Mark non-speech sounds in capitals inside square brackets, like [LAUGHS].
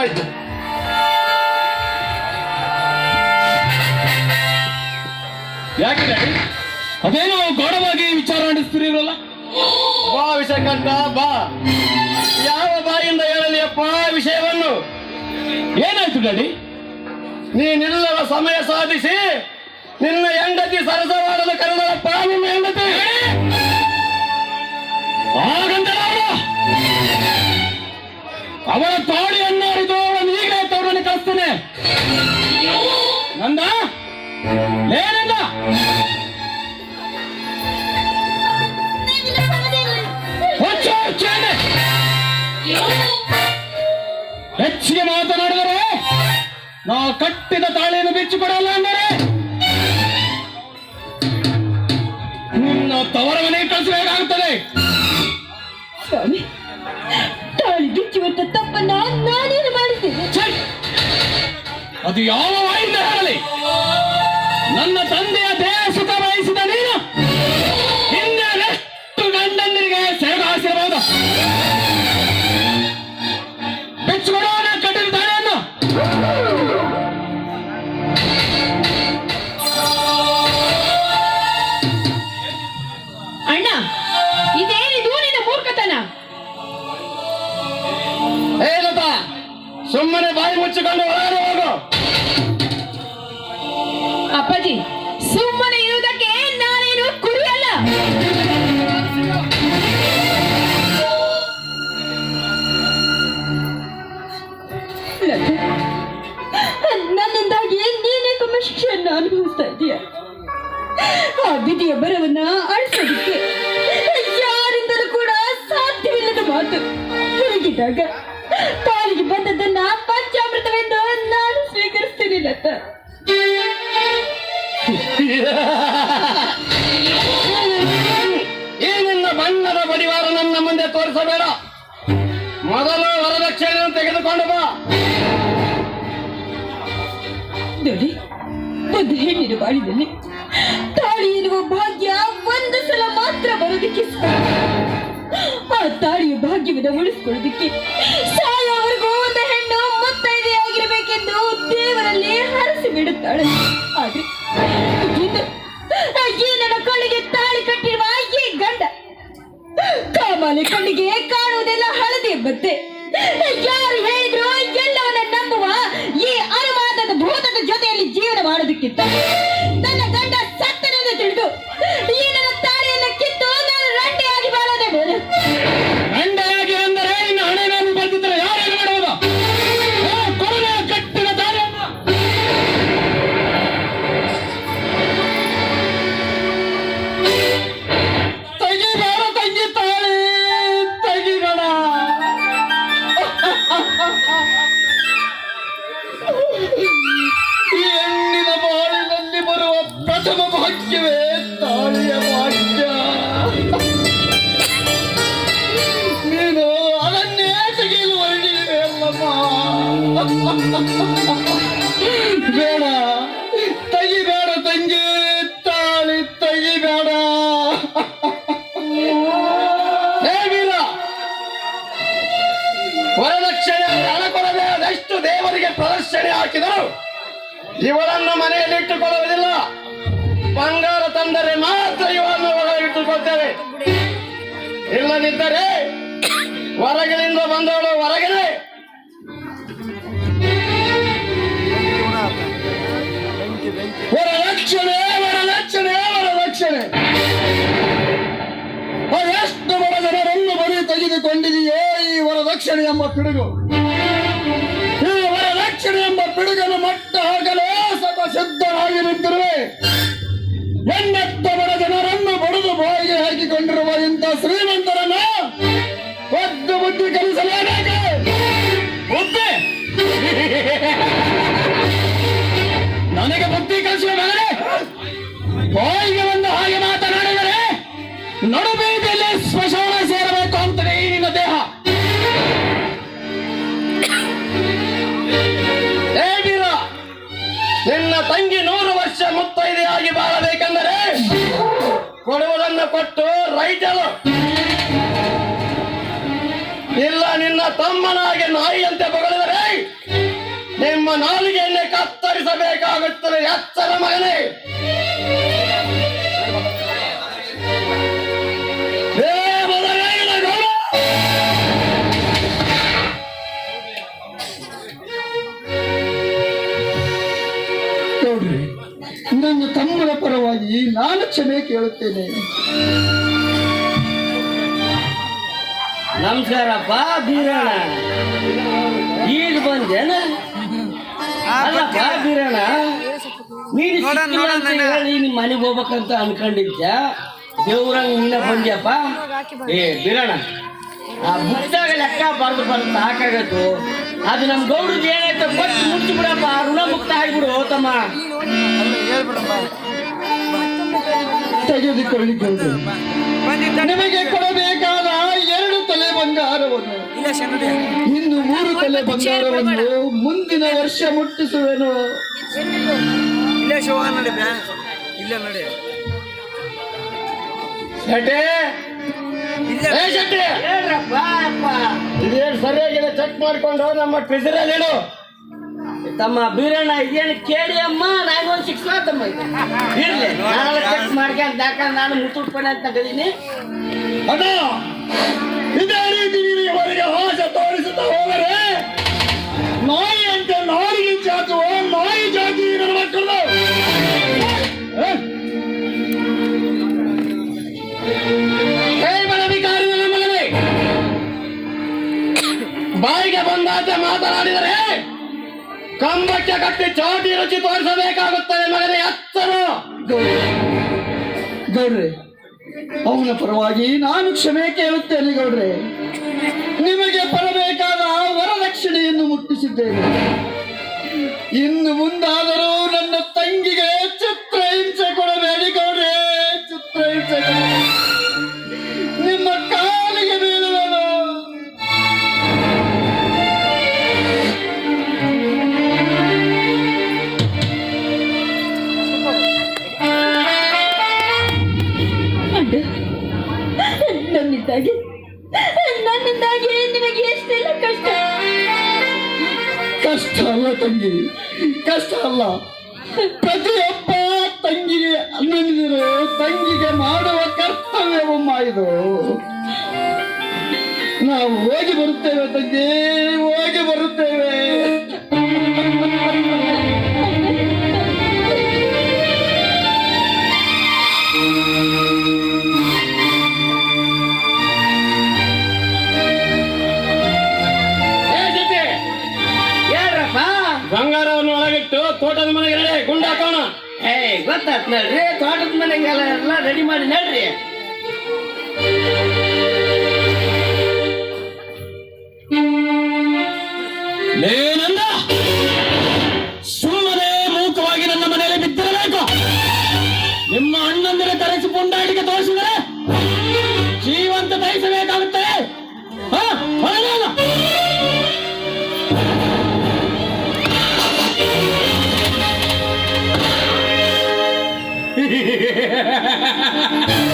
ಒಳ್ಳೆಯದಾಯ್ತು ಯಾಕೆ ಅದೇನು ಗೌಡವಾಗಿ ವಿಚಾರ ನಡೆಸ್ತಿರಲ್ಲ ಬಾ ವಿಷಯಕ್ಕಂತ ಬಾ. ಯಾವ ಬಾಯಿಂದ ಹೇಳಲಿ ಅಪ್ಪ ವಿಷಯವನ್ನು? ಏನಾಯ್ತು ಡ್ಯಾಡಿ? ನೀನಿಲ್ಲದ ಸಮಯ ಸಾಧಿಸಿ ನಿನ್ನ ಹೆಂಡತಿ ಸರಸವಾಡಲು ಕರೆದಳಪ್ಪ ನಿನ್ನ ಹೆಂಡತಿ. ಹಾಗಂತ ಅವಳ ತಾಳಿಯನ್ನು ಅರಿದು ಅವಳನ್ನು ಈಗಲೇ ತವರನ್ನು ಕಳಿಸ್ತೇನೆ. ನಂದ? ಏನಿಲ್ಲ. ಹೆಚ್ಚಿಗೆ ಮಾತನಾಡಿದರೆ ನಾವು ಕಟ್ಟಿದ ತಾಳಿಯನ್ನು ಬಿಚ್ಚಿಕೊಡಲ್ಲ ಅಂದರೆ ಬಿಚ್ಚುವಂತ ತಪ್ಪನ್ನ ನಾನೇನು ಮಾಡಿದ್ದೇನೆ? ಅದು ಯಾವ ವಾಯಿಂದ ಹೇಳಲಿ ನನ್ನ ತಂದೆಯ ದೇಹ ಸುಖ ಬಯಸಿದ ನೀನು? ಸುಮ್ಮನೆ ಬಾಯಿ ಮುಚ್ಚಿಕೊಂಡು ಒಳಗಡೆ ಹೋಗು. ಅಪ್ಪಾಜಿ, ಸುಮ್ಮನೆ ಇರುವುದಕ್ಕೆ ನಾನೇನು ಕುರಿಯಲ್ಲ? ನನ್ನಿಂದಾಗಿ ನೀನೇ ತುಂಬ ಶಿಕ್ಷೆಯನ್ನು ಅನುಭವಿಸ್ತಾ ಇದೀಯ. ಆ ವಿಧಿಯ ಬರವನ್ನ ಅಳಿಸೋದಕ್ಕೆ ಯಾರಿಂದಲೂ ಕೂಡ ಸಾಧ್ಯವಿಲ್ಲದ ಮಾತು. ಹೀಗಿದ್ದಾಗ ಪಾಲಿಗೆ ಬಂದದ್ದನ್ನ ಪಂಚಾಮೃತವೆಂದು ನಾನು ಸ್ವೀಕರಿಸ್ತೀನಿ ಏನಿಲ್ಲ [LAUGHS] ಈ ನಿನ್ನ ಬಣ್ಣದ ಪರಿವಾರ ನನ್ನ ಮುಂದೆ ತೋರಿಸಬೇಡ. ಮೊದಲು ವರದಕ್ಷಿಣೆಯನ್ನು ತೆಗೆದುಕೊಂಡು ಬಾ. ಒಂದು ಹೆಣ್ಣಿನ ಬಾಳಿನಲ್ಲಿ ತಾಳಿ ಇರುವ ಭಾಗ್ಯ ಒಂದು ಸಲ ಮಾತ್ರ ಬರೋದಕ್ಕೆ. ಆ ತಾಳಿಯ ಭಾಗ್ಯವನ್ನು ಉಳಿಸ್ಕೊಳ್ಳೋದಕ್ಕೆ ಮುತ್ತೈದೆಯಾಗಿರಬೇಕೆಂದು ದೇವರಲ್ಲಿ ಹರಸಿ ಬಿಡುತ್ತಾಳೆ. ಆದ್ರೆ ಈ ನನ್ನ ಕಣ್ಣಿಗೆ ತಾಳಿ ಕಟ್ಟಿರುವ ಈ ಗಂಡ, ಕಾಮಾಲೆ ಕಣ್ಣಿಗೆ ಕಾಣುವುದೆಲ್ಲ ಹಳದಿ ಮತ್ತೆ ಯಾರು ಹೇಳಿದ್ರು ಎಲ್ಲವನ್ನ ನಂಬುವ ಈ ಅನುಮಾನದ ಭೂತದ ಜೊತೆಯಲ್ಲಿ ಜೀವನ ಮಾಡೋದಕ್ಕಿಂತ ನನ್ನ ವರದಕ್ಷಿಣೆ ಹಣ ದೇವರಿಗೆ ಪ್ರದರ್ಶನೆ ಹಾಕಿದರು. ಇವಳನ್ನು ಮನೆಯಲ್ಲಿ ಇಟ್ಟುಕೊಳ್ಳುವುದಿಲ್ಲ. ಬಂಗಾರ ತಂದರೆ ಮಾತ್ರ ಇವಳನ್ನು ಒಳಗೆ ಇಟ್ಟುಕೊಳ್ತೇವೆ. ಇಲ್ಲದಿದ್ದರೆ ಹೊರಗಿನಿಂದ ಬಂದವಳು ಹೊರಗಿದೆ. ಎಷ್ಟು ಬಡ ಜನರನ್ನು ಬರೀ ತೆಗೆದುಕೊಂಡಿದೆಯೋ ಈ ವರದಕ್ಷಿಣೆ ಎಂಬ ಪಿಡುಗು? ಎಣ್ಣೆತ್ತ ಬಡ ಜನರನ್ನು ಬಡಿದು ಬಾಯಿಗೆ ಹಾಕಿಕೊಂಡಿರುವ ಇಂಥ ಶ್ರೀಮಂತರನ್ನು ಒದ್ದು ಬುದ್ಧಿ ಕಲಿಸಲೇಬೇಕು. ಕೊಡುವುದನ್ನು ಕೊಟ್ಟು ರೈತರು ಇಲ್ಲ ನಿನ್ನ ತಮ್ಮನಾಗಿ ನಾಯಿಯಂತೆ ಬಗಳಿದರೆ ನಿಮ್ಮ ನಾಲಿಗೆಯನ್ನೇ ಕತ್ತರಿಸಬೇಕಾಗುತ್ತದೆ ಎಚ್ಚರ ಮಗನೇ. ಕ್ಷಮೆ ಕೇಳುತ್ತೇನೆ. ನಮಸ್ಕಾರಪ್ಪ ಬೀರಣ ಈಗ ಬಂದೇನ? ಅಲ್ಲಪ್ಪ ನೀನ್ ನೀನು ನಿನ್ನ ನಿಮ್ಮ ಮನೆಗೆ ಹೋಗ್ಬೇಕಂತ ಅನ್ಕೊಂಡಿದ್ಯ? ದೇವ್ರಂಗ್ ನಿನ್ನ ಬಂದ್ಯಪ್ಪ? ಏ ಬೀರಣ ಆ ಬುಕ್ದಾಗ ಲೆಕ್ಕ ಬರ್ದು ಬರ್ದು ಸಾಕಾಗತ್ತು ಅದು ನಮ್ ಗೌಡ್ರದ್ದು ಏನಾಯ್ತು? ಕೊಟ್ಟು ಮುಚ್ಚಿ ಬಿಡಪ್ಪ ಋಣ ಮುಕ್ತ ಆಗಿಬಿಡು ತಮ್ಮ ತೆಗೆದುಕೊಳ್ಳಿ ಗೌಡ್ರೆ. ನಿಮಗೆ ಕೊಡಬೇಕಾದ ಎರಡು ತಲೆ ಬಂಗಾರವನ್ನು. ಇನ್ನು ಮೂರು ತಲೆ ಬಂಗಾರವನ್ನು ಮುಂದಿನ ವರ್ಷ ಮುಟ್ಟಿಸುವೆನು. ಇಲ್ಲೇ ನಡಿ ಸರಿಯಾಗಿದೆ? ಚೆಕ್ ಮಾಡ್ಕೊಂಡು ನಮ್ಮ ಟ್ರೆಸರಲ್ಲಿ ಇಡು. ತಮ್ಮ ಬೀರಣ್ಣ ಇದೇನು ಕೇಳಿ ಅಮ್ಮ ನಾಗೊಂದು ಶಿಕ್ಷಣ ತಮ್ಮ. ಇರ್ಲಿ ನಾನು ಚೆಕ್ ಮಾಡ್ಕೊಂಡು ಯಾಕಂದ್ರೆ ನಾನು ಮುತ್ತುಟ್ಕೊಂಡೆ ಅಂತ ತಗದೀನಿ ಅದೇ ಇದೇ ರೀತಿ ನೀವು ಇವರಿಗೆ ಹಾಸ ತೋರಿಸುತ್ತಾ ಹೋದರೆ ನಾಯಿ ಕಂಬಕ್ಕೆ ಕಟ್ಟಿ ಚಾಟಿ ರುಚಿ ತೋರಿಸಬೇಕಾಗುತ್ತದೆ ಮಗನ ಎತ್ತರು ಗೌಡ್ರೆ ಅವನ ಪರವಾಗಿ ನಾನು ಕ್ಷಮೆ ಕೇಳುತ್ತೇನೆ ಗೌಡ್ರೆ. ನಿಮಗೆ ಬರಬೇಕಾದ ವರದಕ್ಷಿಣೆಯನ್ನು ಮುಟ್ಟಿಸಿದ್ದೇನೆ. ಇನ್ನು ಮುಂದಾದರೂ ನನ್ನಿಂದಾಗಿ ನಿಮಗೆ ಎಷ್ಟೆಲ್ಲ ಕಷ್ಟ? ಕಷ್ಟ ಅಲ್ಲ ತಂಗಿ. ಕಷ್ಟ ಅಲ್ಲ. ಪ್ರತಿಯೊಬ್ಬ ತಂಗಿಗೆ ಅನ್ನದಿರು ತಂಗಿಗೆ ಮಾಡುವ ಕರ್ತವ್ಯವಮ್ಮ ಇದು ನಾವು ಹೋಗಿ ಬರುತ್ತೇವೆ ತಂಗಿ. ಬಂಗಾರವನ್ನು ಒಳಗಿಟ್ಟು ತೋಟದ ಮನೆಗೆ ಗುಂಡಾಕೋಣ ಗುಂಡ ಹಾಕೋಣ ಏ ಗೊತ್ತಾತ್ ನಡ್ರಿ, ತೋಟದ ಮನೆಗೆಲ್ಲ ಎಲ್ಲ ರೆಡಿ ಮಾಡಿ ನಡ್ರಿ. Yeah. [LAUGHS]